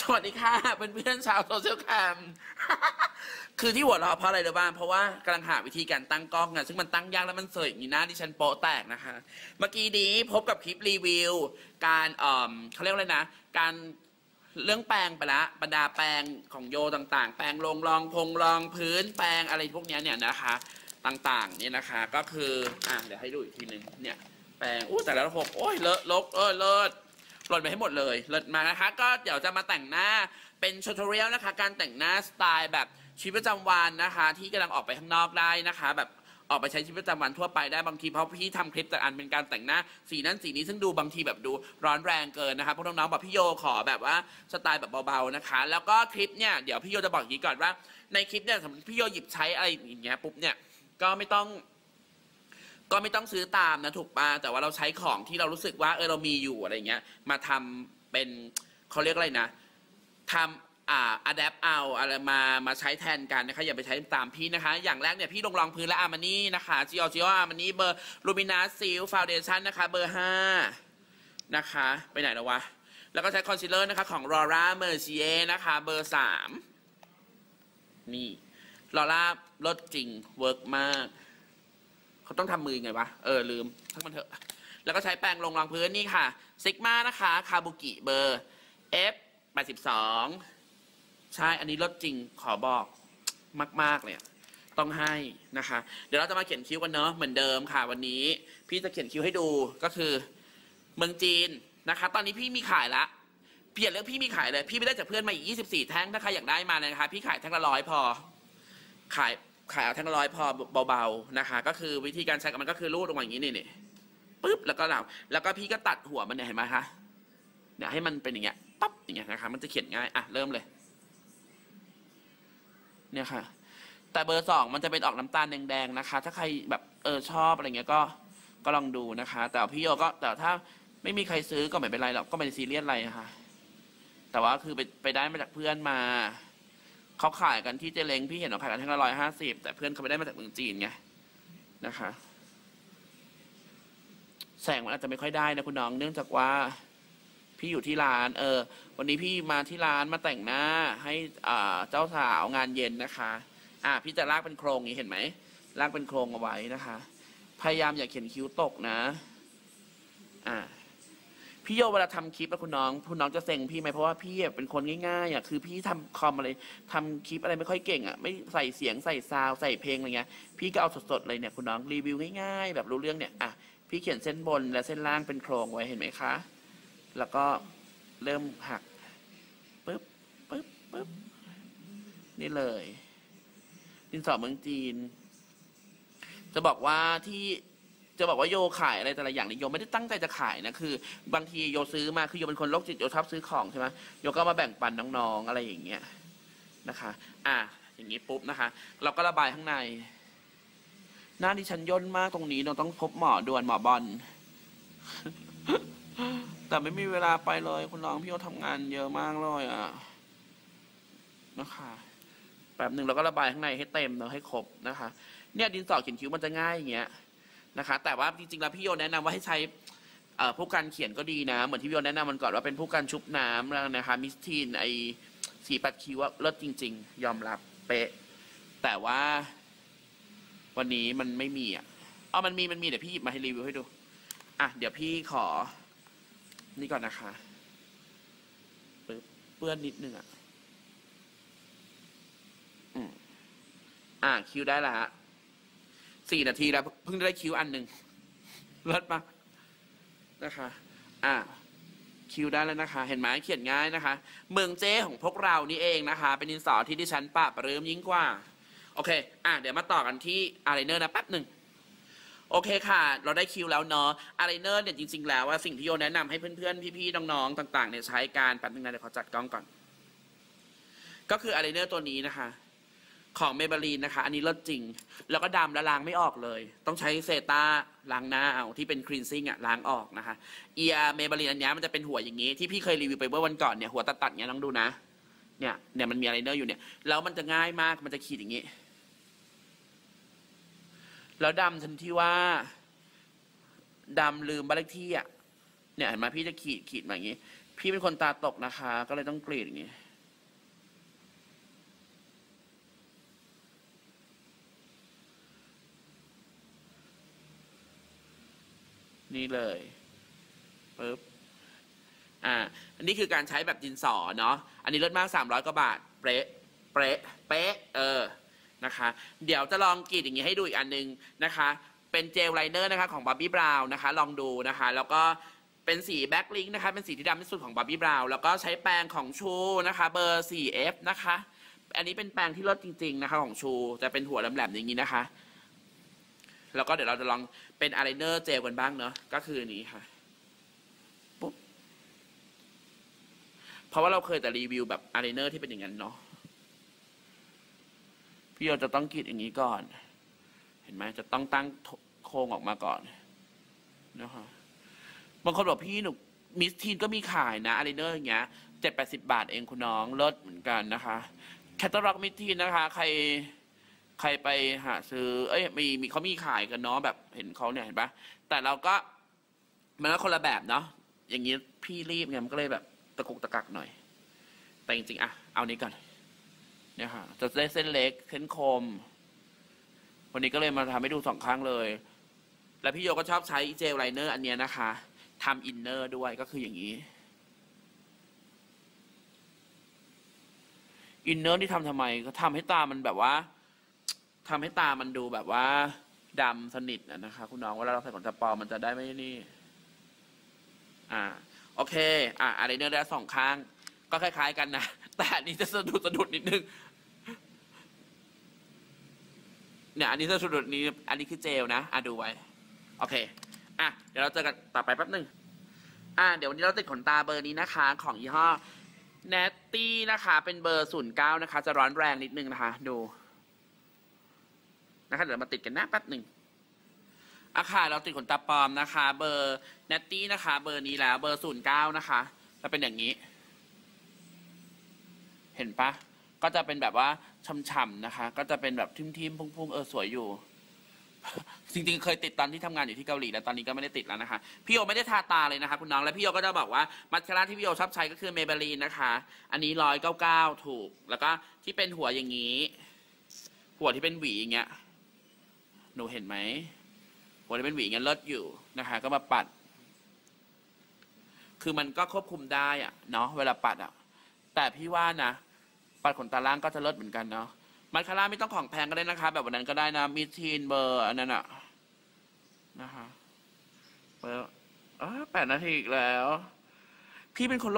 สวัสดีค่ะเพื่อนเพื่อนๆชาวโซเชียลแคมคือที่หัวเราะเพราะอะไรหรือบ้างเพราะว่ากำลังหาวิธีการตั้งกล้องอะซึ่งมันตั้งยากแล้วมันเสยอย่างนี้หน้าดิฉันโป๊ะแตกนะคะ เมื่อกี้นี้พบกับคลิปรีวิว การเอ่อเขาเรียกอะไรนะ การเรื่องแปรงไปละบรรดาแปรงของโยต่างๆ แปรงลงรองพงรองพื้น แปรงอะไรพวกนี้เนี่ยนะคะต่างๆเนี่ยนะคะ ก็คืออะเดี๋ยวให้ดูอีกทีหนึ่งเนี่ยแปรงอู้แต่ละหกโอ้ยเลอะลกเออเลิศ หล่นไปให้หมดเลยเลิศมานะคะ ก็เดี๋ยวจะมาแต่งหน้าเป็นช u ท o เรียลนะคะ การแต่งหน้าสไตล์แบบชีวิตประจำวันนะคะ ที่กำลังออกไปข้างนอกได้นะคะ แบบออกไปใช้ชีวิตประจำวันทั่วไปได้บางทีเพราะพี่ทำคลิปแต่อันเป็นการแต่งหน้าสีนั้นสีนี้ซึ่งดูบางทีแบบดูร้อนแรงเกินนะคะพวกน้องๆบอกพี่โยขอแบบว่าสไตล์แบบเบาๆนะคะ แล้วก็คลิปเนี่ยเดี๋ยวพี่โยจะบอกอย่างนี้ก่อนว่า ในคลิปเนี่ยสมมติพี่โยหยิบใช้อะไรอย่างเงี้ยปุ๊บเนี่ยก็ไม่ต้อง ก็ไม่ต้องซื้อตามนะถูกปะแต่ว่าเราใช้ของที่เรารู้สึกว่าเออเรามีอยู่อะไรเงี้ย มาทำเป็นเขาเรียกอะไรนะทำอ่าอัดแอปเอาอะไรมามาใช้แทนกันนะคะอย่าไปใช้ตามพี่นะคะ อย่างแรกเนี่ยพี่ลงรองพื้นและอาร์มานี่นะคะจิออจิออาร์มานี่เบอร์ลูมินาซิลฟาวเดชั่นนะคะเบอร์ห้านะคะ ไปไหนแล้ววะ แล้วก็ใช้คอนซีลเลอร์นะคะของ Laura Mercier นะคะเบอร์สามนี่ลอร่าลดจริงเวิร์กมาก เขาต้องทำมือไงวะ เออ ลืมทั้งมันเถอะ แล้วก็ใช้แปรงลงรองพื้นนี่ค่ะซิกมานะคะ คาบุกิเบอร์ F 82 ใช่ อันนี้ลดจริงขอบอกมาก ๆ เลยต้องให้นะคะ เดี๋ยวเราจะมาเขียนคิ้วกันเนาะเหมือนเดิมค่ะ วันนี้ พี่จะเขียนคิ้วให้ดูก็คือ เมืองจีนนะคะ ตอนนี้พี่มีขายละเปลี่ยนเรื่องพี่มีขายเลย พี่ไม่ได้จากเพื่อนมาอีก 24 แท่งถ้าใครอยากได้มาเลยนะคะ พี่ขายแท่งละร้อยพอ ขาย ขายเอาแท่งร้อยพอเบาๆนะคะ ก็คือวิธีการใช้กับมันก็คือรูดลงมาอย่างนี้นี่นี่ปึ๊บแล้วก็เราแล้วก็พี่ก็ตัดหัวมันเนี่ยเห็นไหมคะเนี่ยให้มันเป็นอย่างเงี้ยปั๊บอย่างเงี้ยนะคะมันจะเขียนง่ายอะเริ่มเลย เนี่ยค่ะ แต่เบอร์สองมันจะเป็นออกน้ำตาลแดงๆนะคะ ถ้าใครแบบเออชอบอะไรเงี้ยก็ก็ลองดูนะคะ แต่พี่โยก็แต่ถ้าไม่มีใครซื้อก็ไม่เป็นไรหรอกก็ไม่ได้ซีเรียสอะไรค่ะ แต่ว่าคือไปไปได้มาจากเพื่อนมา เขาขายกันที่เจเล้งพี่เห็นเขาขายกันทั้งละร้อยห้าสิบแต่เพื่อนเขาไปได้มาจากเมืองจีนไงนะคะ แสงมันอาจจะไม่ค่อยได้นะคุณน้อง เนื่องจากว่า พี่อยู่ที่ร้าน เออ วันนี้พี่มาที่ร้านมาแต่งหน้า ให้อ่าเจ้าสาวงานเย็นนะคะ อ่า พี่จะลากเป็นโครงนี้เห็นไหมลากเป็นโครงเอาไว้นะคะ พยายามอย่าเขียนคิ้วตกนะ อ่า พี่โยเวลาทำคลิปอะคุณน้องคุณน้องจะเซ็งพี่ไหมเพราะว่าพี่อะเป็นคนง่ายๆอะคือพี่ทำคอมอะไรทำคลิปอะไรไม่ค่อยเก่งอะไม่ใส่เสียงใส่ซาวด์ใส่เพลงอะไรเงี้ยพี่ก็เอาสดๆเลยเนี่ยคุณน้องรีวิวง่ายๆ แบบรู้เรื่องเนี่ยอะพี่เขียนเส้นบนและเส้นล่างเป็นโครงไว้เห็นไหมคะ แล้วก็เริ่มหักปึ๊บปึ๊บปึ๊บนี่เลยดินสอเมืองจีน จะบอกว่าที่ จะบอกว่าโยขายอะไรแต่ละอย่างเนี่ยโยไม่ได้ตั้งใจจะขายนะคือบางทีโยซื้อมาคือโยเป็นคนโรคจิตโยชอบซื้อของใช่ไหมโยก็มาแบ่งปันน้องๆอะไรอย่างเงี้ยนะคะ อะอย่างงี้ปุ๊บนะคะ เราก็ระบายข้างใน หน้าดิฉันย่นมากตรงนี้เราต้องพบหมอด่วนหมอบอลแต่ไม่มีเวลาไปเลย คุณน้องพี่โยทำงานเยอะมากเลยอะนะคะแบบหนึ่งเราก็ระบายข้างในให้เต็มเนาให้ครบนะคะ เนี่ยดินสอเขียนคิ้วมันจะง่ายอย่างเงี้ย นะคะ แต่ว่าจริงๆแล้วพี่โยแนะนำว่าให้ใช้เอ่อผู้การเขียนก็ดีนะ เหมือนที่พี่โยแนะนำมันก่อนว่าเป็นผู้การชุบน้ำแล้วนะคะมิสทีนไอสีปัดคิวว่าเลิศจริง ๆ ยอมรับเป๊ะ แต่ว่า วันนี้มันไม่มีอะอ๋อมันมีมันมีเดี๋ยวพี่หยิบมาให้รีวิวให้ดู อะ เดี๋ยวพี่ขอ นี่ก่อนนะคะปึ๊บเปื้อนนิดนึงอะ อืมอะคิวได้ละฮะ สี่นาทีแล้วเพิ่งได้คิวอันหนึ่งเลิศปะนะคะ อะคิวได้แล้วนะคะ เห็นไหมเขียนง่ายนะคะ เมืองเจ้ของพวกเรานี่เองนะคะ เป็นดินสอที่ดิฉันปราปรืมยิ่งกว่า โอเค อะเดี๋ยวมาต่อกันที่อาร์ไลเนอร์นะแป๊บหนึ่งโอเคค่ะ เราได้คิวแล้วเนาะอาร์ไลเนอร์เนี่ยจริง ๆ แล้วว่าสิ่งที่โยแนะนำให้เพื่อนๆ พี่ๆ น้องๆ ต่างๆเนี่ยใช้การแป๊บนึงนะเดี๋ยวขอจัดกล้องก่อน ก็คืออาร์ไลเนอร์ตัวนี้นะคะ ของเมเบลีนนะคะ อันนี้เลิศจริง แล้วก็ดำและล้างไม่ออกเลย ต้องใช้เซตาล้างหน้าเอาที่เป็นครีนซิ่งอะล้างออกนะคะเอียเมเบลีนอันนี้มันจะเป็นหัวอย่างนี้ ที่พี่เคยรีวิวไปเมื่อวันก่อนเนี่ยหัวตัดๆเนี้ยลองดูนะ เนี่ยเนี่ยมันมีอะไรเนอร์อยู่เนี่ยแล้วมันจะง่ายมากมันจะขีดอย่างนี้ แล้วดำทันที่ว่าดำลืมบ้านเลขที่อะเนี่ยเห็นไหมพี่จะขีดขีดมาอย่างนี้ พี่เป็นคนตาตกนะคะ ก็เลยต้องกรีดอย่างนี้ นี่เลยปึ๊บอ่าอันนี้คือการใช้แบบดินสอเนาะอันนี้ลดมาก 300กว่าบาทเป๊ะเป๊ะเป๊ะเออนะคะเดี๋ยวจะลองกรีดอย่างนี้ให้ดูอีกอันนึงนะคะ เป็นเจลไลเนอร์นะคะของบ o บบี้บราวน์นะคะ ลองดูนะคะ แล้วก็เป็นสีแบ็คลิงนะคะ เป็นสีที่ดำที่สุดของบ o บบี้บราวน์แล้วก็ใช้แปรงของชูนะคะเบอร์ 4F นะคะ อันนี้เป็นแปรงที่ลดจริง ๆ นะคะ ของชู จะเป็นหัวแหลมๆอย่างนี้นะคะ แล้วก็เดี๋ยวเราจะลองเป็นอายไลเนอร์เจลกันบ้างเนาะก็คืออันนี้ค่ะปุ๊บเพราะว่าเราเคยแต่รีวิวแบบอายไลเนอร์ที่เป็นอย่างนั้นเนาะพี่โยจะต้องกรีดอย่างนี้ก่อน เห็นไหมจะต้องตั้งโครงออกมาก่อนนะคะบางคนบอกพี่หนูมิสทีนก็มีขายนะอายไลเนอร์อย่างเงี้ยเจ็ดแปดสิบาทเองคุณน้องเลิศเหมือนกันนะคะ แคตตาล็อกมิสทีนนะคะ ใคร ใครไปหาซื้อ เอ้ยมีมีเขามีขายกันเนาะแบบเห็นเขาเนี่ยเห็นปะแต่เราก็มันก็คนละแบบเนาะอย่างนี้พี่รีบไงมันก็เลยแบบตะกุกตะกักหน่อย แต่จริงๆอะเอานี้ก่อนเนี่ยค่ะจะได้เส้นเล็กเส้นคม วันนี้ก็เลยมาทำให้ดูสองข้งเลย แล้วพี่โยก็ชอบใช้เจลไลเนอร์อันเนี้ยนะคะทำอินเนอร์ด้วยก็คืออย่างนี้อินเนอร์ที่ทำทำไมก็ทำให้ตามันแบบว่า ทำให้ตามันดูแบบว่าดำสนิทนะคะ คุณน้องเวลาเราใส่ขนตาปลอมมันจะได้ไม่นี่ อ่า โอเค อ่าอะไรเนื้อได้สองข้าง ก็คล้าย ๆ กันนะแต่อันนี้จะสะดุดสะดุดนิดนึงเนี่ยอันนี้จะสะดุดนี้ อันนี้คือเจลนะอะดูไว้ โอเค อะเดี๋ยวเราเจอกันต่อไปแป๊บนึงอะเดี๋ยววันนี้เราติดขนตาเบอร์นี้นะคะ ของยี่ห้อ n a t t y นะคะ เป็นเบอร์ศูนย์เก้านะคะ จะร้อนแรงนิดนึงนะคะ ดู นะคะเดี๋ยวมาติดกันนะแป๊บหนึ่งอาค่ะ เราติดขนตาปลอมนะคะ เบอร์เนตตี้นะคะ เบอร์นี้แล้วเบอร์ศูนย์เก้านะคะจะเป็นอย่างนี้ เห็นปะก็จะเป็นแบบว่าช่ำๆนะคะ ก็จะเป็นแบบทิมๆพุ่งๆเออสวยอยู่ จริงๆ เคยติดตอนที่ทำงานอยู่ที่เกาหลีแล้วตอนนี้ก็ไม่ได้ติดแล้วนะคะ พี่โยไม่ได้ทาตาเลยนะคะ คุณน้องและพี่โยก็จะบอกว่ามัสคาร่าที่พี่โยชอบใช้ก็คือเมเบลีนนะคะ อันนี้ร้อยเก้าเก้าถูก แล้วก็ที่เป็นหัวอย่างนี้ หัวที่เป็นหวีอย่างเงี้ย หนูเห็นไหมหัวที่เป็นหวีงเงี้ยเลิศอยู่นะคะ ก็มาปัด คือมันก็ควบคุมได้อะเนาะเวลาปัดอะแต่พี่ว่านะปัดขนตาล่างก็จะเลิศเหมือนกันเนาะมัสคาร่าไม่ต้องของแพงก็ได้นะคะ แบบวันนั้นก็ได้นะมิทีนเบอร์อันนั้นอะนะคะเบอร์อ๋อแปดนาทีอีกแล้ว พี่เป็นคนโรค